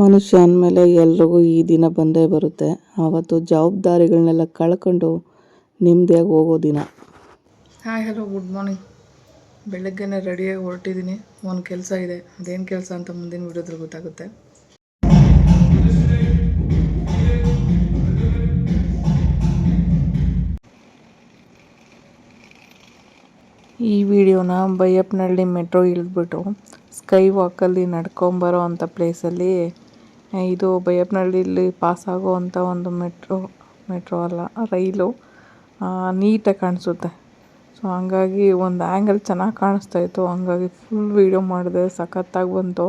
ಮನುಷ್ಯ ಅಂದಮೇಲೆ ಎಲ್ರಿಗೂ ಈ ದಿನ ಬಂದೇ ಬರುತ್ತೆ. ಆವತ್ತು ಜವಾಬ್ದಾರಿಗಳನ್ನೆಲ್ಲ ಕಳ್ಕೊಂಡು ನೆಮ್ಮದಿಯಾಗಿ ಹೋಗೋ ದಿನ. Hi, hello, good morning. ಬೆಳಗ್ಗೆನೇ ರೆಡಿಯಾಗಿ ಹೊರಟಿದ್ದೀನಿ. ಒಂದು ಕೆಲಸ ಇದೆ. ಅದೇನು ಕೆಲಸ ಅಂತ ಮುಂದಿನ ವಿಡಿಯೋದ್ರಲ್ಲಿ ಗೊತ್ತಾಗುತ್ತೆ. ಈ ವಿಡಿಯೋನ ಬೈಯಪ್ಪನಹಳ್ಳಿ ಮೆಟ್ರೋ ಇಳಿದ್ಬಿಟ್ಟು ಸ್ಕೈ ವಾಕಲ್ಲಿ ನಡ್ಕೊಂಬರೋ ಅಂಥ ಪ್ಲೇಸಲ್ಲಿ ಇದು ಬೈಯಪ್ಪನಹಳ್ಳಿಲಿ ಪಾಸ್ ಆಗುವಂಥ ಒಂದು ಮೆಟ್ರೋ ಮೆಟ್ರೋ ಅಲ್ಲ, ರೈಲು ನೀಟಾಗಿ ಕಾಣಿಸುತ್ತೆ. ಸೊ ಹಂಗಾಗಿ ಒಂದು ಆ್ಯಂಗಲ್ ಚೆನ್ನಾಗಿ ಕಾಣಿಸ್ತಾ ಇತ್ತು. ಹಂಗಾಗಿ ಫುಲ್ ವೀಡಿಯೋ ಮಾಡಿದೆ. ಸಖತ್ತಾಗಿ ಬಂತು.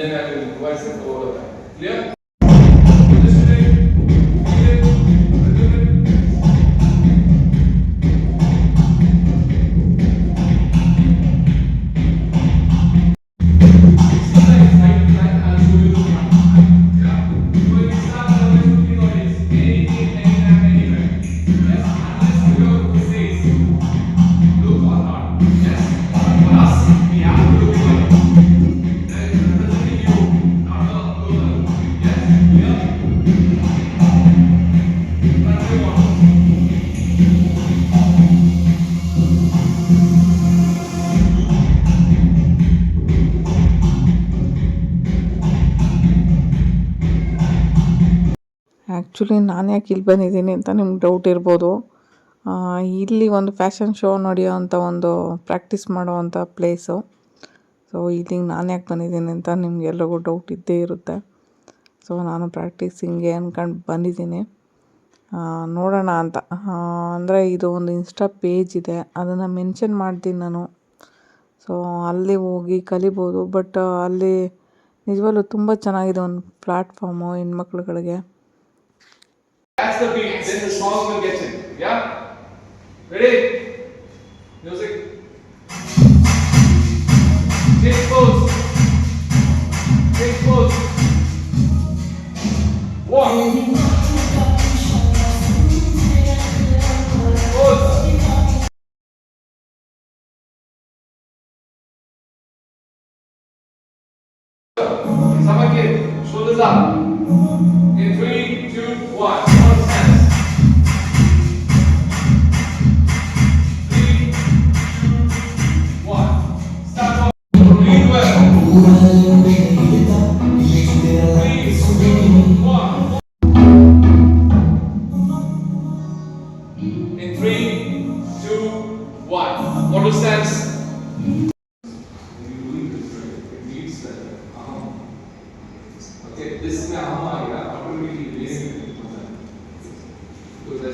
Then I will revise it over time. Clear? Actually ನಾನು ಯಾಕೆ ಇಲ್ಲಿ ಬಂದಿದ್ದೀನಿ ಅಂತ ನಿಮ್ಗೆ ಡೌಟ್ ಇರ್ಬೋದು. ಇಲ್ಲಿ ಒಂದು ಫ್ಯಾಷನ್ ಶೋ ನಡೆಯೋ ಅಂಥ ಒಂದು ಪ್ರಾಕ್ಟೀಸ್ ಮಾಡೋವಂಥ ಪ್ಲೇಸು ಸೊ ಇಲ್ಲಿಗೆ ನಾನು ಯಾಕೆ ಬಂದಿದ್ದೀನಿ ಅಂತ ನಿಮ್ಗೆಲ್ರಿಗೂ ಡೌಟ್ ಇದ್ದೇ ಇರುತ್ತೆ. ಸೊ ನಾನು ಪ್ರಾಕ್ಟೀಸಿಂಗೆ ಅಂದ್ಕೊಂಡು ಬಂದಿದ್ದೀನಿ. ನೋಡೋಣ ಅಂತ. ಅಂದರೆ ಇದು ಒಂದು ಇನ್ಸ್ಟಾ ಪೇಜ್ ಇದೆ. ಅದನ್ನು ಮೆನ್ಷನ್ ಮಾಡ್ತೀನಿ ನಾನು. ಸೊ ಅಲ್ಲಿ ಹೋಗಿ ಕಲಿಬೋದು. ಬಟ್ ಅಲ್ಲಿ ನಿಜವಾಗ್ಲೂ ತುಂಬ ಚೆನ್ನಾಗಿದೆ ಒಂದು ಪ್ಲ್ಯಾಟ್ಫಾರ್ಮು ಹೆಣ್ಮಕ್ಳುಗಳಿಗೆ. The beat, then the song will get in. Yeah? Ready?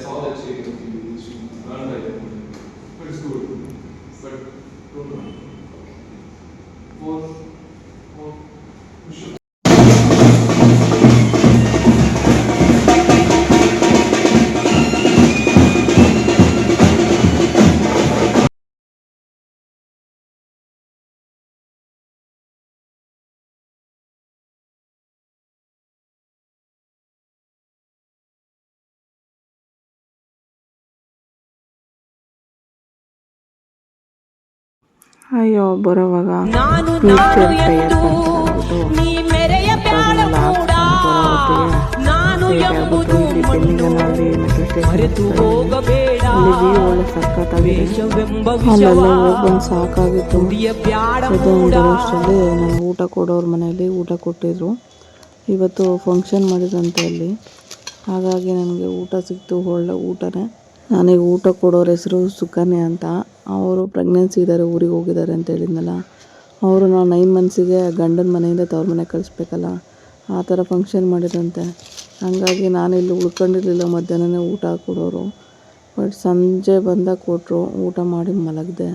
Saw that shape of you, which you learned by. But it's. But. ವಿಷವ ಬರೋವಾಗ ನಾನು ಸಾಕಾಗಿತ್ತು ಬರೋಷ್ಟರಲ್ಲಿ ನಾನು ಊಟ ಕೊಡೋರ ಮನೆಯಲ್ಲಿ ಊಟ ಕೊಟ್ಟಿದ್ರು. ಇವತ್ತು ಫಂಕ್ಷನ್ ಮಾಡಿದಂತೆ ಅಲ್ಲಿ. ಹಾಗಾಗಿ ನನಗೆ ಊಟ ಸಿಕ್ತು ಒಳ್ಳೆ ಊಟನೇ. ನನಗೆ ಊಟ ಕೊಡೋರ ಹೆಸರು ಸುಕನ್ಯಾ ಅಂತ. ಅವರು ಪ್ರೆಗ್ನೆನ್ಸಿ ಇದ್ದಾರೆ, ಊರಿಗೆ ಹೋಗಿದ್ದಾರೆ ಅಂತ ಹೇಳಿದ್ನಲ್ಲ, ಅವರು ನಾವು ನೈನ್ ಮಂತ್ಸಿಗೆ ಗಂಡನ ಮನೆಯಿಂದ ತವ್ರ ಮನೆಗೆ ಕಳಿಸ್ಬೇಕಲ್ಲ, ಆ ಥರ ಫಂಕ್ಷನ್ ಮಾಡಿದಂತೆ. ಹಾಗಾಗಿ ನಾನು ಇಲ್ಲಿ ಉಳ್ಕೊಂಡಿರಲಿಲ್ಲ, ಮಧ್ಯಾಹ್ನನೇ ಊಟ ಕೊಡೋರು. ಬಟ್ ಸಂಜೆ ಬಂದಾಗ ಕೊಟ್ಟರು ಊಟ ಮಾಡಿ ಮಲಗಿದೆ.